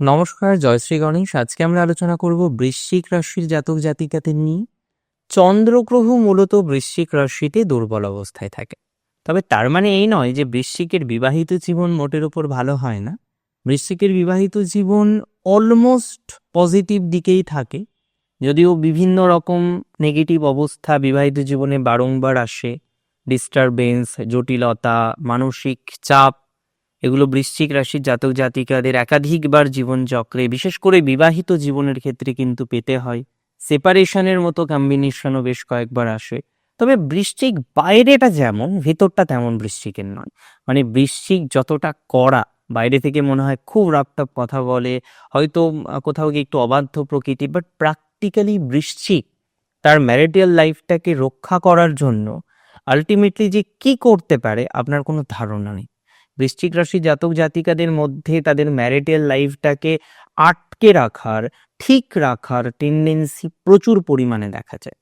নমস্কার জয়শ্রী গণেশ। আজকে আমরা আলোচনা করব বৃশ্চিক রাশির জাতক জাতিকাদের নিয়ে। চন্দ্রগ্রহ মূলত বৃশ্চিক রাশিতে দুর্বল অবস্থায় থাকে। তবে তার মানে এই নয় যে বৃশ্চিকের বিবাহিত জীবন মোটের ওপর ভালো হয় না। বৃশ্চিকের বিবাহিত জীবন অলমোস্ট পজিটিভ দিকেই থাকে। যদিও বিভিন্ন রকম নেগেটিভ অবস্থা বিবাহিত জীবনে বারংবার আসে। ডিস্টারবেন্স, জটিলতা, মানসিক চাপ এগুলো বৃশ্চিক রাশির জাতক জাতিকাদের একাধিকবার জীবনচক্রে বিশেষ করে বিবাহিত জীবনের ক্ষেত্রে কিন্তু পেতে হয়। সেপারেশনের মতো কম্বিনেশনও বেশ কয়েকবার আসে। তবে বৃশ্চিক বাইরেটা যেমন, ভেতরটা তেমন বৃশ্চিকের নয়। মানে বৃশ্চিক যতটা কড়া, বাইরে থেকে মনে হয় খুব রাপটাপ কথা বলে, হয়তো কোথাও গিয়ে একটু অবাধ্য প্রকৃতি বাট প্র্যাকটিক্যালি বৃশ্চিক। তার ম্যারিটাল লাইফটাকে রক্ষা করার জন্য আলটিমেটলি যে কি করতে পারে, আপনার কোনো ধারণা নেই। বৃশ্চিক রাশি জাতক জাতিকাদের মধ্যে তাদের ম্যারিটাল লাইফটাকে আটকে রাখার, ঠিক রাখার টেন্ডেন্সি প্রচুর পরিমাণে দেখা যায়।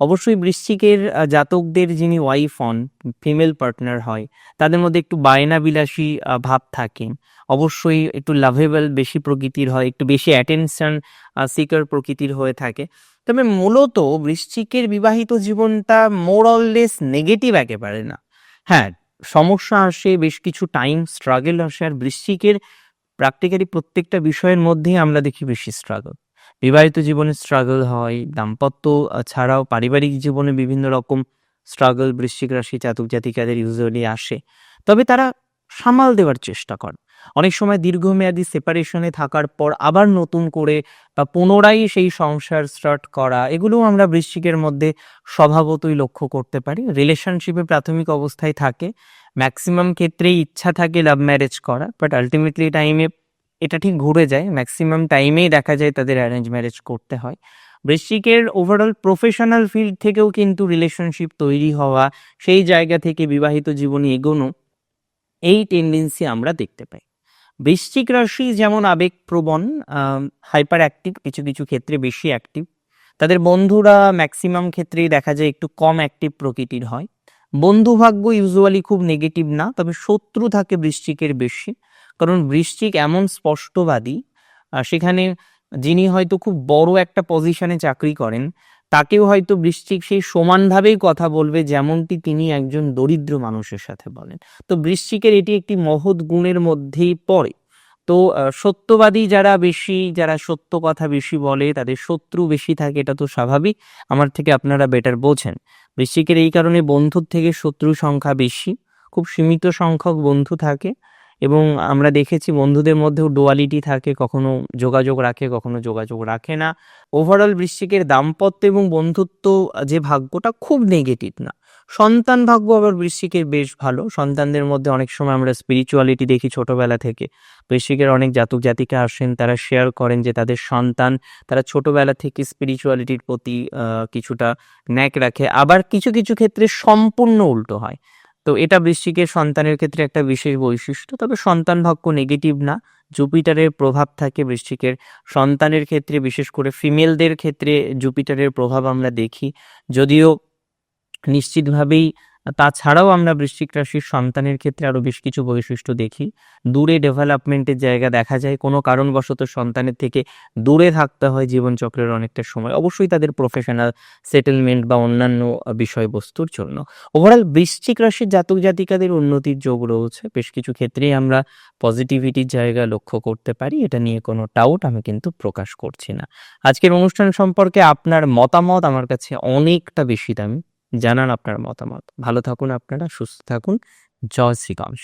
অবশ্যই বৃশ্চিকের জাতকদের যিনি ওয়াইফ হন ফিমেল পার্টনার হয়, তাদের মধ্যে একটু বায়না বিলাসী ভাব থাকে। অবশ্যই একটু লাভেবল বেশি প্রকৃতির হয়, একটু বেশি অ্যাটেনশন সিকার প্রকৃতির হয়ে থাকে। তবে মূলত বৃশ্চিকের বিবাহিত জীবনটা মোরলেস নেগেটিভ একেবারে না। হ্যাঁ সমস্যা আসে, বেশ কিছু টাইম স্ট্রাগল আসে আর বৃশ্চিকের প্র্যাকটিক্যালি প্রত্যেকটা বিষয়ের মধ্যেই আমরা দেখি বেশি স্ট্রাগল বিবাহিত জীবনে স্ট্রাগল হয়, দাম্পত্য ছাড়াও পারিবারিক জীবনে বিভিন্ন রকম স্ট্রাগল বৃশ্চিক রাশি, জাতক জাতিকাদের ইউজুয়ালি আসে। তবে তারা সামাল দেওয়ার চেষ্টা করে। অনেক সময় দীর্ঘমেয়াদী সেপারেশনে থাকার পর আবার নতুন করে বা পুনরায় সেই সংসার স্টার্ট করা, এগুলোও আমরা বৃশ্চিকের মধ্যে স্বভাবতই লক্ষ্য করতে পারি। রিলেশনশিপে প্রাথমিক অবস্থায় থাকে ম্যাক্সিমাম ক্ষেত্রেই ইচ্ছা থাকে লাভ ম্যারেজ করা বাট আলটিমেটলি টাইমে এটা ঠিক ঘুরে যায়। ম্যাক্সিমাম টাইমেই দেখা যায় তাদের অ্যারেঞ্জ ম্যারেজ করতে হয়। বৃশ্চিকের ওভারঅল প্রফেশনাল ফিল্ড থেকেও কিন্তু রিলেশনশিপ তৈরি হওয়া, সেই জায়গা থেকে বিবাহিত জীবনে এগোনো এই টেন্ডেন্সি আমরা দেখতে পাই। বৃশ্চিক রাশি যেমন আবেগপ্রবণ হাইপার অ্যাক্টিভ কিছু কিছু ক্ষেত্রে বেশি অ্যাক্টিভ তাদের বন্ধুরা ম্যাক্সিমাম ক্ষেত্রেই দেখা যায় একটু কম অ্যাক্টিভ প্রকৃতির হয়। বন্ধু ভাগ্য ইউজুয়ালি খুব নেগেটিভ না, তবে শত্রু থাকে বৃশ্চিকের বেশি। কারণ বৃশ্চিক এমন স্পষ্টবাদী সেখানে যিনি হয়তো খুব বড় একটা পজিশনে চাকরি করেন তাকেও হয়তো বৃশ্চিক সেই সমানভাবেই কথা বলবে যেমনটি তিনি একজন দরিদ্র মানুষের সাথে বলেন। তো বৃশ্চিকের এটি একটি মহৎ গুণের মধ্যেই পড়ে। তো সত্যবাদী যারা বেশি, যারা সত্য কথা বেশি বলে, তাদের শত্রু বেশি থাকে, এটা তো স্বাভাবিক। আমার থেকে আপনারা বেটার বোঝেন। বৃশ্চিকের এই কারণে বন্ধুর থেকে শত্রু সংখ্যা বেশি। খুব সীমিত সংখ্যক বন্ধু থাকে। এবং আমরা দেখেছি বন্ধুদের মধ্যেও ডোয়ালিটি থাকে, কখনো যোগাযোগ রাখে, কখনো যোগাযোগ রাখে না। ওভারঅল বৃশ্চিকের দাম্পত্য এবং বন্ধুত্ব, যে ভাগ্যটা খুব নেগেটিভ না। সন্তান ভাগ্য আবার বৃশ্চিকের বেশ ভালো। সন্তানদের মধ্যে অনেক সময় আমরা স্পিরিচুয়ালিটি দেখি ছোটবেলা থেকে। বৃশ্চিকের অনেক জাতক জাতিকা আসেন, তারা শেয়ার করেন যে তাদের সন্তান, তারা ছোটবেলা থেকে স্পিরিচুয়ালিটির প্রতি কিছুটা ন্যাক রাখে। আবার কিছু কিছু ক্ষেত্রে সম্পূর্ণ উল্টো হয়। তো এটা বৃশ্চিকের সন্তানের ক্ষেত্রে একটা বিশেষ বৈশিষ্ট্য। তবে সন্তান ভাগ্য নেগেটিভ না, জুপিটারের প্রভাব থাকে বৃশ্চিকের। সন্তানের ক্ষেত্রে, বিশেষ করে ফিমেলদের ক্ষেত্রে জুপিটারের প্রভাব আমরা দেখি। যদিও নিশ্চিতভাবেই তাছাড়াও আমরা বৃশ্চিক রাশির সন্তানের ক্ষেত্রে আরও বেশ কিছু বৈশিষ্ট্য দেখি। দূরে ডেভেলপমেন্টের জায়গা দেখা যায়, কোনো কারণবশত সন্তানের থেকে দূরে থাকতে হয় জীবনচক্রের অনেকটা সময়। অবশ্যই তাদের প্রফেশনাল সেটেলমেন্ট বা অন্যান্য বিষয়বস্তুর জন্য। ওভারঅল বৃশ্চিক রাশির জাতক জাতিকাদের উন্নতির যোগ রয়েছে। বেশ কিছু ক্ষেত্রেই আমরা পজিটিভিটির জায়গা লক্ষ্য করতে পারি, এটা নিয়ে কোনো ডাউট আমি কিন্তু প্রকাশ করছি না। আজকের অনুষ্ঠান সম্পর্কে আপনার মতামত আমার কাছে অনেকটা বেশি দামি। জানান আপনার মতামত। ভালো থাকুন আপনারা সুস্থ থাকুন। জয় শ্রীকাশ